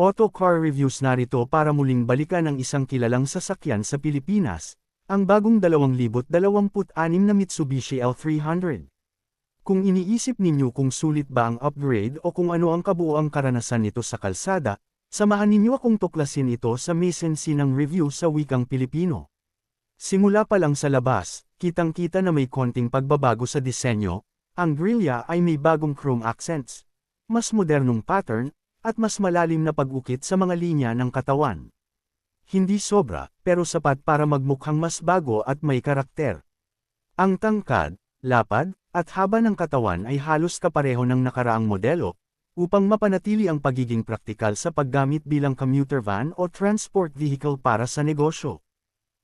Auto Car Reviews narito para muling balikan ang isang kilalang sasakyan sa Pilipinas, ang bagong 2026 na Mitsubishi L300. Kung iniisip ninyo kung sulit ba ang upgrade o kung ano ang kabuoang karanasan nito sa kalsada, samahan ninyo akong tuklasin ito sa mesensi ng review sa wikang Pilipino. Simula pa lang sa labas, kitang-kita na may konting pagbabago sa disenyo, ang grilla ay may bagong chrome accents, mas modernong pattern, at mas malalim na pag-ukit sa mga linya ng katawan. Hindi sobra, pero sapat para magmukhang mas bago at may karakter. Ang tangkad, lapad, at haba ng katawan ay halos kapareho ng nakaraang modelo, upang mapanatili ang pagiging praktikal sa paggamit bilang commuter van o transport vehicle para sa negosyo.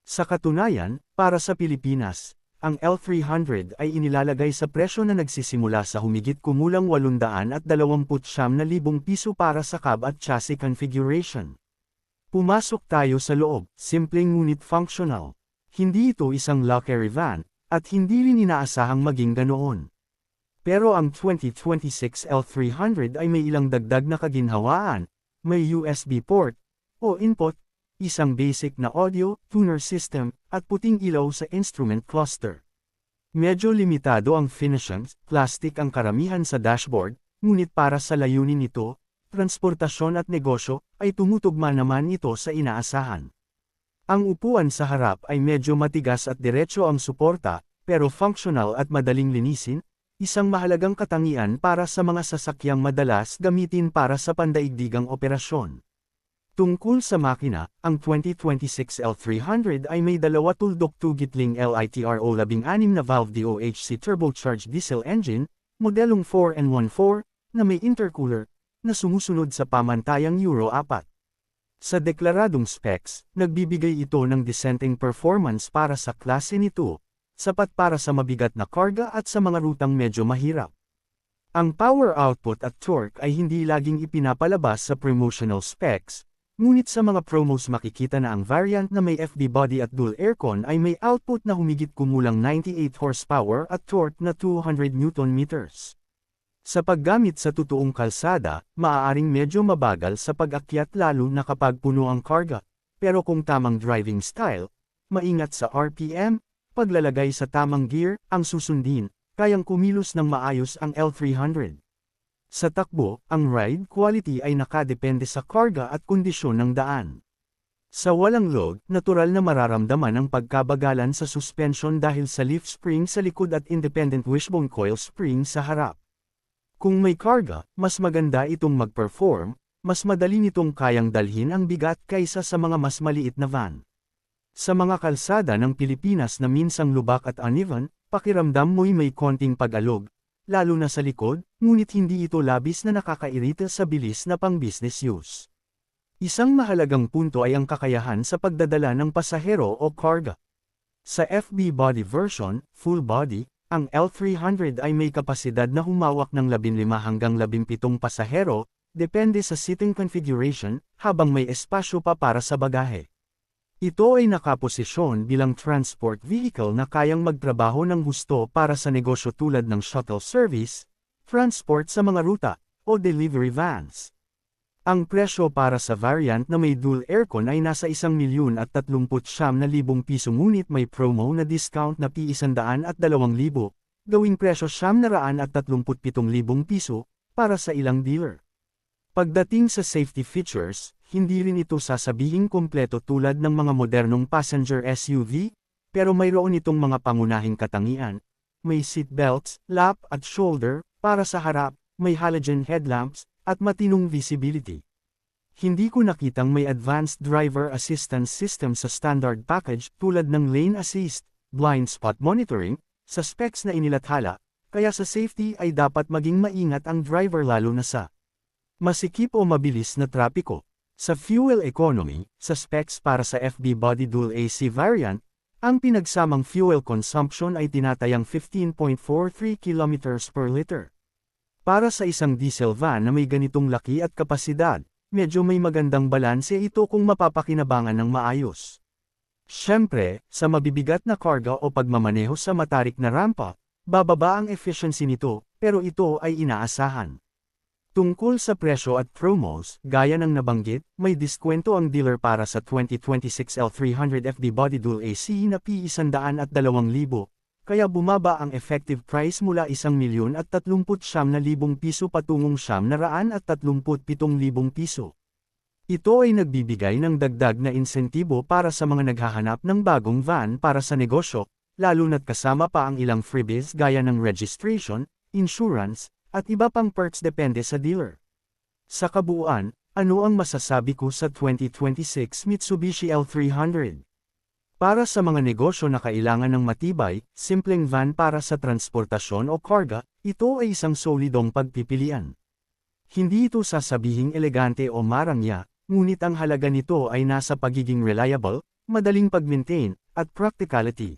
Sa katunayan, para sa Pilipinas, ang L300 ay inilalagay sa presyo na nagsisimula sa humigit kumulang 829,000 piso para sa cab at chassis configuration. Pumasok tayo sa loob, simpleng ngunit functional. Hindi ito isang luxury van, at hindi rin inaasahang maging ganoon. Pero ang 2026 L300 ay may ilang dagdag na kaginhawaan, may USB port, o input, isang basic na audio, tuner system, at puting ilaw sa instrument cluster. Medyo limitado ang finishings, plastic ang karamihan sa dashboard, ngunit para sa layunin nito, transportasyon at negosyo, ay tumutugma naman ito sa inaasahan. Ang upuan sa harap ay medyo matigas at diretso ang suporta, pero functional at madaling linisin, isang mahalagang katangian para sa mga sasakyang madalas gamitin para sa pandaigdigang operasyon. Tungkol sa makina, ang 2026 L300 ay may dalawa tuldok tugitling LITRO 16 na valve DOHC turbocharged diesel engine, modelong 4N14, na may intercooler, na sumusunod sa pamantayang Euro 4. Sa deklaradong specs, nagbibigay ito ng dissenting performance para sa klase nito, sapat para sa mabigat na karga at sa mga rutang medyo mahirap. Ang power output at torque ay hindi laging ipinapalabas sa promotional specs, ngunit sa mga promos makikita na ang variant na may FD body at dual aircon ay may output na humigit kumulang 98 horsepower at torque na 200 Nm. Sa paggamit sa totoong kalsada, maaaring medyo mabagal sa pag-akyat lalo na kapag puno ang karga. Pero kung tamang driving style, maingat sa RPM, paglalagay sa tamang gear, ang susundin, kayang kumilos ng maayos ang L300. Sa takbo, ang ride quality ay nakadepende sa karga at kondisyon ng daan. Sa walang load, natural na mararamdaman ang pagkabagalan sa suspension dahil sa leaf spring sa likod at independent wishbone coil spring sa harap. Kung may karga, mas maganda itong mag-perform, mas madali nitong kayang dalhin ang bigat kaysa sa mga mas maliit na van. Sa mga kalsada ng Pilipinas na minsang lubak at uneven, pakiramdam mo'y may konting pag-alog, lalo na sa likod, ngunit hindi ito labis na nakakairita sa bilis na pang-business use. Isang mahalagang punto ay ang kakayahan sa pagdadala ng pasahero o karga. Sa FB body version, full body, ang L300 ay may kapasidad na humawak ng 15 hanggang 17 pasahero, depende sa seating configuration, habang may espasyo pa para sa bagahe. Ito ay nakaposisyon bilang transport vehicle na kayang magtrabaho ng gusto para sa negosyo tulad ng shuttle service, transport sa mga ruta, o delivery vans. Ang presyo para sa variant na may dual aircon ay nasa 1 milyon at 39 na libong piso ngunit may promo na discount na P100 at 2,000, gawing presyo siyam na raan at 37 libong piso, para sa ilang dealer. Pagdating sa safety features, hindi rin ito sasabihing kompleto tulad ng mga modernong passenger SUV, pero mayroon itong mga pangunahing katangian. May seat belts, lap at shoulder, para sa harap, may halogen headlamps, at matinong visibility. Hindi ko nakitang may advanced driver assistance system sa standard package tulad ng lane assist, blind spot monitoring, sa specs na inilathala, kaya sa safety ay dapat maging maingat ang driver lalo na sa masikip o mabilis na trapiko. Sa fuel economy, sa specs para sa FB body dual AC variant, ang pinagsamang fuel consumption ay tinatayang 15.43 km per liter. Para sa isang diesel van na may ganitong laki at kapasidad, medyo may magandang balanse ito kung mapapakinabangan ng maayos. Siyempre, sa mabibigat na karga o pagmamaneho sa matarik na rampa, bababa ang efficiency nito, pero ito ay inaasahan. Tungkol sa presyo at promos, gaya ng nabanggit, may diskwento ang dealer para sa 2026 L300 FD Body Dual AC na P100 at 2,000, kaya bumaba ang effective price mula 1 milyon at 39 na libong piso patungong 100 at 37 libong piso. Ito ay nagbibigay ng dagdag na insentibo para sa mga naghahanap ng bagong van para sa negosyo, lalo na't kasama pa ang ilang freebies gaya ng registration, insurance, at iba pang perks depende sa dealer. Sa kabuuan, ano ang masasabi ko sa 2026 Mitsubishi L300? Para sa mga negosyo na kailangan ng matibay, simpleng van para sa transportasyon o karga, ito ay isang solidong pagpipilian. Hindi ito sasabihing elegante o marangya, ngunit ang halaga nito ay nasa pagiging reliable, madaling pag-maintain, at practicality.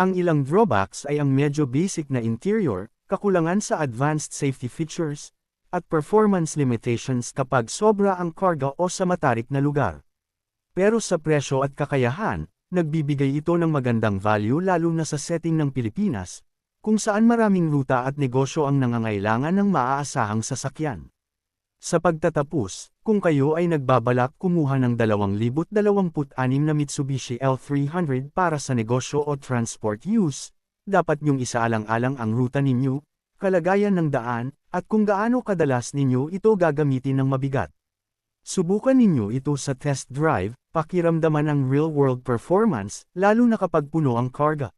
Ang ilang drawbacks ay ang medyo basic na interior, kakulangan sa advanced safety features, at performance limitations kapag sobra ang karga o sa matarik na lugar. Pero sa presyo at kakayahan, nagbibigay ito ng magandang value lalo na sa setting ng Pilipinas, kung saan maraming ruta at negosyo ang nangangailangan ng maaasahang sasakyan. Sa pagtatapos, kung kayo ay nagbabalak kumuha ng 2026 na Mitsubishi L300 para sa negosyo o transport use, dapat niyong isaalang-alang ang ruta ninyo, kalagayan ng daan, at kung gaano kadalas ninyo ito gagamitin ng mabigat. Subukan ninyo ito sa test drive, pakiramdaman ang real-world performance, lalo na kapag puno ang karga.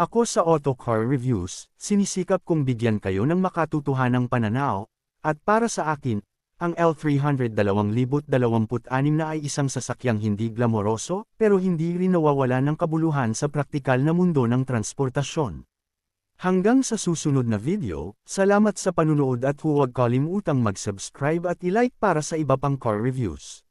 Ako sa Autocar Reviews, sinisikap kong bigyan kayo ng makatutuhanang pananaw, at para sa akin, ang L300 2026 na ay isang sasakyang hindi glamoroso, pero hindi rin nawawala ng kabuluhan sa praktikal na mundo ng transportasyon. Hanggang sa susunod na video, salamat sa panunood at huwag kalimutang mag-subscribe at i-like para sa iba pang car reviews.